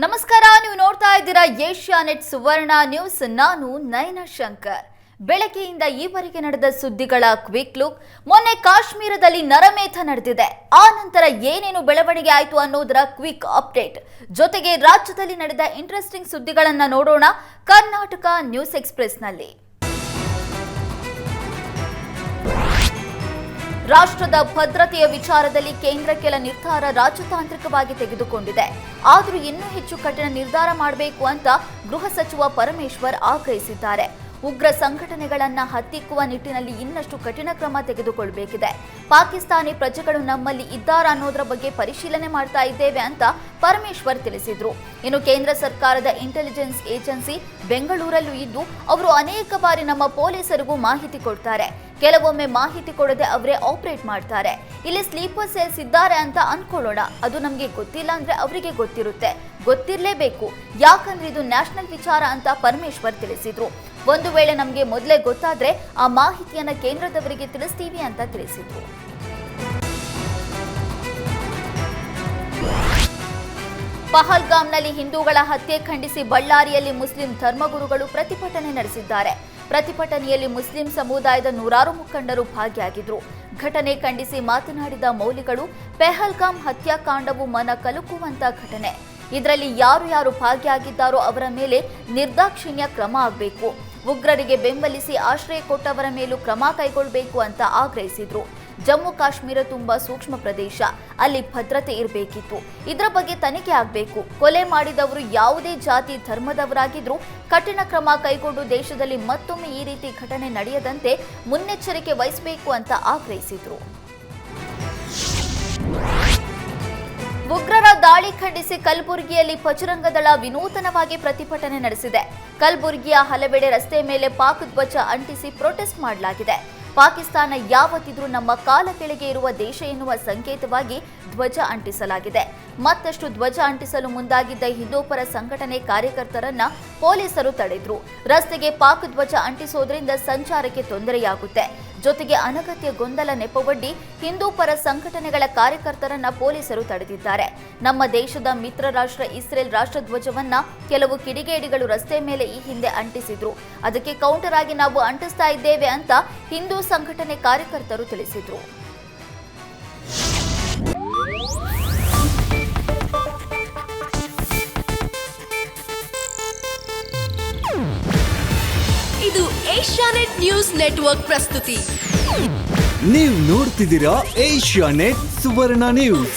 ನಮಸ್ಕಾರ, ನೀವು ನೋಡ್ತಾ ಇದ್ದೀರಾ ಏಷ್ಯಾ ನೆಟ್ ಸುವರ್ಣ ನ್ಯೂಸ್. ನಾನು ನಯನ ಶಂಕರ್. ಬೆಳಗ್ಗೆಯಿಂದ ಈವರೆಗೆ ನಡೆದ ಸುದ್ದಿಗಳ ಕ್ವಿಕ್ ಲುಕ್. ಮೊನ್ನೆ ಕಾಶ್ಮೀರದಲ್ಲಿ ನರಮೇಧ ನಡೆದಿದೆ. ಆ ನಂತರ ಏನೇನು ಬೆಳವಣಿಗೆ ಆಯಿತು ಅನ್ನೋದರ ಕ್ವಿಕ್ ಅಪ್ಡೇಟ್. ಜೊತೆಗೆ ರಾಜ್ಯದಲ್ಲಿ ನಡೆದ ಇಂಟ್ರೆಸ್ಟಿಂಗ್ ಸುದ್ದಿಗಳನ್ನು ನೋಡೋಣ ಕರ್ನಾಟಕ ನ್ಯೂಸ್ ಎಕ್ಸ್ಪ್ರೆಸ್ನಲ್ಲಿ. ರಾಷ್ಟ್ರದ ಭದ್ರತೆಯ ವಿಚಾರದಲ್ಲಿ ಕೇಂದ್ರ ಕೆಲ ನಿರ್ಧಾರ ರಾಜತಾಂತ್ರಿಕವಾಗಿ ತೆಗೆದುಕೊಂಡಿದೆ. ಆದರೂ ಇನ್ನೂ ಹೆಚ್ಚು ಕಠಿಣ ನಿರ್ಧಾರ ಮಾಡಬೇಕು ಅಂತ ಗೃಹ ಸಚಿವ ಪರಮೇಶ್ವರ್ ಆಗ್ರಹಿಸಿದ್ದಾರೆ. ಉಗ್ರ ಸಂಘಟನೆಗಳನ್ನ ಹತ್ತಿಕ್ಕುವ ನಿಟ್ಟಿನಲ್ಲಿ ಇನ್ನಷ್ಟು ಕಠಿಣ ಕ್ರಮ ತೆಗೆದುಕೊಳ್ಳಬೇಕಿದೆ ಪಾಕಿಸ್ತಾನಿ ಪ್ರಜೆಗಳು ನಮ್ಮಲ್ಲಿ ಇದ್ದಾರಾ ಅನ್ನೋದ್ರ ಬಗ್ಗೆ ಪರಿಶೀಲನೆ ಮಾಡ್ತಾ ಇದ್ದೇವೆ ಅಂತ ಪರಮೇಶ್ವರ್ ತಿಳಿಸಿದ್ರು. ಇನ್ನು ಕೇಂದ್ರ ಸರ್ಕಾರದ ಇಂಟೆಲಿಜೆನ್ಸ್ ಏಜೆನ್ಸಿ ಬೆಂಗಳೂರಲ್ಲೂ ಇದ್ದು, ಅವರು ಅನೇಕ ಬಾರಿ ನಮ್ಮ ಪೊಲೀಸರಿಗೂ ಮಾಹಿತಿ ಕೊಡ್ತಾರೆ. ಕೆಲವೊಮ್ಮೆ ಮಾಹಿತಿ ಕೊಡದೆ ಅವರೇ ಆಪರೇಟ್ ಮಾಡ್ತಾರೆ. ಇಲ್ಲಿ ಸ್ಲೀಪರ್ ಸೆಲ್ಸ್ ಇದ್ದಾರೆ ಅಂತ ಅನ್ಕೊಳ್ಳೋಣ. ಅದು ನಮಗೆ ಗೊತ್ತಿಲ್ಲ ಅಂದ್ರೆ ಅವರಿಗೆ ಗೊತ್ತಿರುತ್ತೆ. ಗೊತ್ತಿರಲೇಬೇಕು. ಯಾಕಂದ್ರೆ ಇದು ನ್ಯಾಷನಲ್ ವಿಚಾರ ಅಂತ ಪರಮೇಶ್ವರ್ ತಿಳಿಸಿದ್ರು. ಒಂದು ವೇಳೆ ನಮಗೆ ಮೊದಲೇ ಗೊತ್ತಾದ್ರೆ ಆ ಮಾಹಿತಿಯನ್ನ ಕೇಂದ್ರದವರಿಗೆ ತಿಳಿಸ್ತೀವಿ ಅಂತ ತಿಳಿಸಿದ್ರು. ಪಹಲ್ಗಾಮ್ನಲ್ಲಿ ಹಿಂದೂಗಳ ಹತ್ಯೆ ಖಂಡಿಸಿ ಬಳ್ಳಾರಿಯಲ್ಲಿ ಮುಸ್ಲಿಂ ಧರ್ಮಗುರುಗಳು ಪ್ರತಿಭಟನೆ ನಡೆಸಿದ್ದಾರೆ. ಪ್ರತಿಭಟನೆಯಲ್ಲಿ ಮುಸ್ಲಿಂ ಸಮುದಾಯದ ನೂರಾರು ಮುಖಂಡರು ಭಾಗಿಯಾಗಿದ್ರು. ಘಟನೆ ಖಂಡಿಸಿ ಮಾತನಾಡಿದ ಮೌಲಿಗಳು ಪೆಹಲ್ಗಾಮ್ ಹತ್ಯಾಕಾಂಡವು ಮನ ಕಲುಕುವಂತ ಘಟನೆ. ಇದರಲ್ಲಿ ಯಾರು ಯಾರು ಭಾಗಿಯಾಗಿದ್ದಾರೋ ಅವರ ಮೇಲೆ ನಿರ್ದಾಕ್ಷಿಣ್ಯ ಕ್ರಮ ಆಗಬೇಕು. ಉಗ್ರರಿಗೆ ಬೆಂಬಲಿಸಿ ಆಶ್ರಯ ಕೊಟ್ಟವರ ಮೇಲೂ ಕ್ರಮ ಕೈಗೊಳ್ಳಬೇಕು ಅಂತ ಆಗ್ರಹಿಸಿದ್ರು. ಜಮ್ಮು ಕಾಶ್ಮೀರ ತುಂಬಾ ಸೂಕ್ಷ್ಮ ಪ್ರದೇಶ, ಅಲ್ಲಿ ಭದ್ರತೆ ಇರಬೇಕಿತ್ತು. ಇದರ ಬಗ್ಗೆ ತನಿಖೆ ಆಗಬೇಕು. ಕೊಲೆ ಮಾಡಿದವರು ಯಾವುದೇ ಜಾತಿ, ಧರ್ಮದವರಾಗಿದ್ರೂ ಕಠಿಣ ಕ್ರಮ ಕೈಗೊಂಡು ದೇಶದಲ್ಲಿ ಮತ್ತೊಮ್ಮೆ ಈ ರೀತಿ ಘಟನೆ ನಡೆಯದಂತೆ ಮುನ್ನೆಚ್ಚರಿಕೆ ವಹಿಸಬೇಕು ಅಂತ ಆಗ್ರಹಿಸಿದ್ರು. ಉಗ್ರರ ದಾಳಿ ಖಂಡಿಸಿ ಕಲಬುರಗಿಯಲ್ಲಿ ಬಜರಂಗದಳ ವಿನೂತನವಾಗಿ ಪ್ರತಿಭಟನೆ ನಡೆಸಿದೆ. ಕಲಬುರಗಿಯ ಹಲವೆಡೆ ರಸ್ತೆ ಮೇಲೆ ಪಾಕ್ ಧ್ವಜ ಅಂಟಿಸಿ ಪ್ರೊಟೆಸ್ಟ್ ಮಾಡಲಾಗಿದೆ. ಪಾಕಿಸ್ತಾನ ಯಾವತ್ತಿದ್ರೂ ನಮ್ಮ ಕಾಲ ಕೆಳಗೆ ಇರುವ ದೇಶ ಎನ್ನುವ ಸಂಕೇತವಾಗಿ ಧ್ವಜ ಅಂಟಿಸಲಾಗಿದೆ. ಮತ್ತಷ್ಟು ಧ್ವಜ ಅಂಟಿಸಲು ಮುಂದಾಗಿದ್ದ ಹಿಂದೂಪರ ಸಂಘಟನೆ ಕಾರ್ಯಕರ್ತರನ್ನ ಪೊಲೀಸರು ತಡೆದ್ರು. ರಸ್ತೆಗೆ ಪಾಕ್ ಧ್ವಜ ಅಂಟಿಸೋದ್ರಿಂದ ಸಂಚಾರಕ್ಕೆ ತೊಂದರೆಯಾಗುತ್ತೆ. ಜೊತೆಗೆ ಅನಗತ್ಯ ಗೊಂದಲ ನೆಪವೊಡ್ಡಿ ಹಿಂದೂ ಪರ ಸಂಘಟನೆಗಳ ಕಾರ್ಯಕರ್ತರನ್ನ ಪೊಲೀಸರು ತಡೆದಿದ್ದಾರೆ. ನಮ್ಮ ದೇಶದ ಮಿತ್ರ ರಾಷ್ಟ್ರ ಇಸ್ರೇಲ್ ರಾಷ್ಟ್ರಧ್ವಜವನ್ನ ಕೆಲವು ಕಿಡಿಗೇಡಿಗಳು ರಸ್ತೆ ಮೇಲೆ ಈ ಹಿಂದೆ ಅಂಟಿಸಿದ್ರು. ಅದಕ್ಕೆ ಕೌಂಟರ್ ಆಗಿ ನಾವು ಅಂಟಿಸ್ತಾ ಇದ್ದೇವೆ ಅಂತ ಹಿಂದೂ ಸಂಘಟನೆ ಕಾರ್ಯಕರ್ತರು ತಿಳಿಸಿದರು. ಇದು ಏಷ್ಯಾನೆಟ್ ನ್ಯೂಸ್ ನೆಟ್ವರ್ಕ್ ಪ್ರಸ್ತುತಿ. ನೀವು ನೋಡ್ತಿದ್ದೀರಾ ಏಷ್ಯಾ ನೆಟ್ ಸುವರ್ಣ ನ್ಯೂಸ್.